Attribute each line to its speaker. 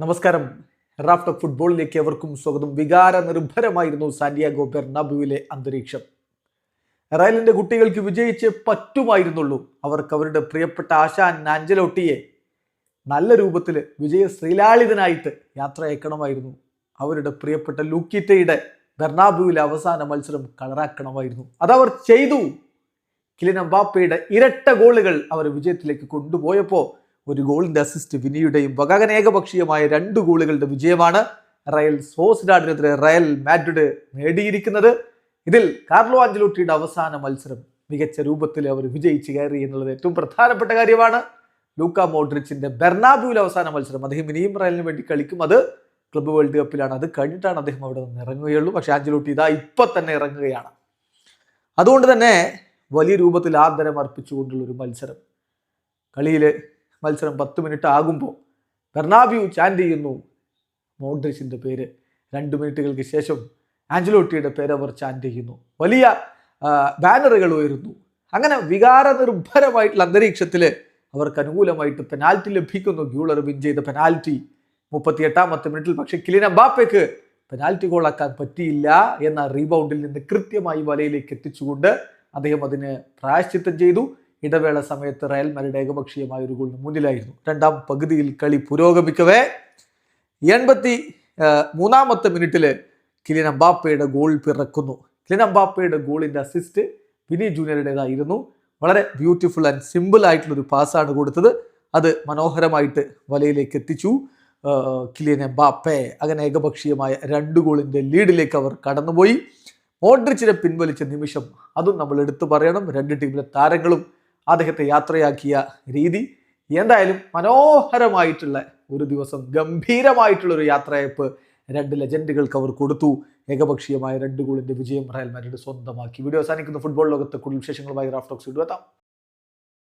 Speaker 1: നമസ്കാരം. Raft of ഫുട്ബോളിലേക്ക് എവർക്കും സ്വാഗതം. വികാര നിർഭരമായിരുന്നു സാന്റിയാഗോ ബെർണാബുവിലെ അന്തരീക്ഷം. റയലിന്റെ കുട്ടികൾക്ക് വിജയിച്ച് പറ്റുമായിരുന്നുള്ളൂ. അവർക്ക് അവരുടെ പ്രിയപ്പെട്ട ആശാൻ ആഞ്ചലോട്ടിയെ നല്ല രൂപത്തിൽ വിജയ ശ്രീലാളിതനായിട്ട് യാത്ര അയക്കണമായിരുന്നു. അവരുടെ പ്രിയപ്പെട്ട ലൂക്കിറ്റയുടെ ബെർണാബുവിലെ അവസാന മത്സരം കളറാക്കണമായിരുന്നു. അതവർ ചെയ്തു. കിലിൻ ബാപ്പയുടെ ഇരട്ട ഗോളുകൾ അവർ വിജയത്തിലേക്ക് കൊണ്ടുപോയപ്പോൾ ഒരു ഗോളിന്റെ അസിസ്റ്റ് വിനിയുടെയും വകകനേകപക്ഷീയമായ രണ്ട് ഗോളുകളുടെ വിജയമാണ് റയൽ സോസിഡാഡിനെതിരെ റയൽ മാഡ്രിഡ് നേടിയിരിക്കുന്നത്. ഇതിൽ കാർലോ ആഞ്ചലോട്ടിയുടെ അവസാന മത്സരം മികച്ച രൂപത്തിൽ അവർ വിജയിച്ച് കയറി എന്നുള്ളത് ഏറ്റവും പ്രധാനപ്പെട്ട കാര്യമാണ്. ലൂക്ക മോഡ്രിച്ചിന്റെ ബെർണാബുവിൽ അവസാന മത്സരം അദ്ദേഹം ഇനിയും റയലിന് വേണ്ടി കളിക്കും. അത് ക്ലബ്ബ് വേൾഡ് കപ്പിലാണ് അത് കഴിഞ്ഞിട്ടാണ് അദ്ദേഹം അവിടെ നിന്ന് ഇറങ്ങുകയുള്ളൂ. പക്ഷേ ആഞ്ചലോട്ടി ഇതാ ഇപ്പൊ തന്നെ ഇറങ്ങുകയാണ്. അതുകൊണ്ട് തന്നെ വലിയ രൂപത്തിൽ ആദരം അർപ്പിച്ചുകൊണ്ടുള്ള ഒരു മത്സരം. കളിയിൽ മത്സരം പത്ത് മിനിറ്റ് ആകുമ്പോൾ ബെർണാബ്യു ചാൻഡ് ചെയ്യുന്നു. മോഡ്രിച്ചിന്റെ പേര്. രണ്ട് മിനിറ്റുകൾക്ക് ശേഷം ആഞ്ചലോട്ടിയുടെ പേര് അവർ ചാൻഡ് ചെയ്യുന്നു. വലിയ ബാനറുകൾ ഉയരുന്നു. അങ്ങനെ വികാര നിർഭരമായിട്ടുള്ള അന്തരീക്ഷത്തിൽ അവർക്ക് അനുകൂലമായിട്ട് പെനാൽറ്റി ലഭിക്കുന്നു. ഗ്യൂളർ വിൻ ചെയ്ത പെനാൽറ്റി മുപ്പത്തി എട്ടാമത്തെ മിനിറ്റിൽ പക്ഷേ കിലിൻ ബാപ്പയ്ക്ക് പെനാൽറ്റി ഗോളാക്കാൻ പറ്റിയില്ല എന്ന റീബൗണ്ടിൽ നിന്ന് കൃത്യമായി വലയിലേക്ക് എത്തിച്ചുകൊണ്ട് അദ്ദേഹം അതിന് പ്രായശ്ചിത്തം ചെയ്തു. ഇടവേള സമയത്ത് റയൽ മരുടെ ഏകപക്ഷീയമായ ഒരു ഗോളിന് മുന്നിലായിരുന്നു. രണ്ടാം പകുതിയിൽ കളി പുരോഗമിക്കവേ എൺപത്തി മൂന്നാമത്തെ മിനിറ്റിൽ കിലിൻ അമ്പാപ്പയുടെ ഗോൾ പിറക്കുന്നു. കിലിൻ അമ്പാപ്പയുടെ ഗോളിന്റെ അസിസ്റ്റ് വിനി ജൂനിയറുടേതായിരുന്നു. വളരെ ബ്യൂട്ടിഫുൾ ആൻഡ് സിമ്പിൾ ആയിട്ടുള്ള ഒരു പാസ്സാണ് കൊടുത്തത്. അത് മനോഹരമായിട്ട് വലയിലേക്ക് എത്തിച്ചു. കിലിയൻ എംബാപ്പെ അങ്ങനെ ഏകപക്ഷീയമായ രണ്ട് ഗോളിന്റെ ലീഡിലേക്ക് അവർ കടന്നുപോയി. മോഡ്രിച്ചിനെ പിൻവലിച്ച നിമിഷം അതും നമ്മൾ എടുത്തു പറയണം. രണ്ട് ടീമിലെ താരങ്ങളും അദ്ദേഹത്തെ യാത്രയാക്കിയ രീതി എന്തായാലും മനോഹരമായിട്ടുള്ള ഒരു ദിവസം ഗംഭീരമായിട്ടുള്ള ഒരു യാത്രയപ്പ് രണ്ട് ലെജൻഡുകൾക്ക് അവർ കൊടുത്തു. ഏകപക്ഷീയമായ രണ്ട് ഗോളിന്റെ വിജയം റയൽ മാഡ്രിഡ് സ്വന്തമാക്കി. വീഡിയോ അവസാനിക്കുന്ന. ഫുട്ബോൾ ലോകത്തെ കൂടുതൽ വിശേഷങ്ങളുമായി റാഫ്റ്റോക്സ് ഇടുവെത്താം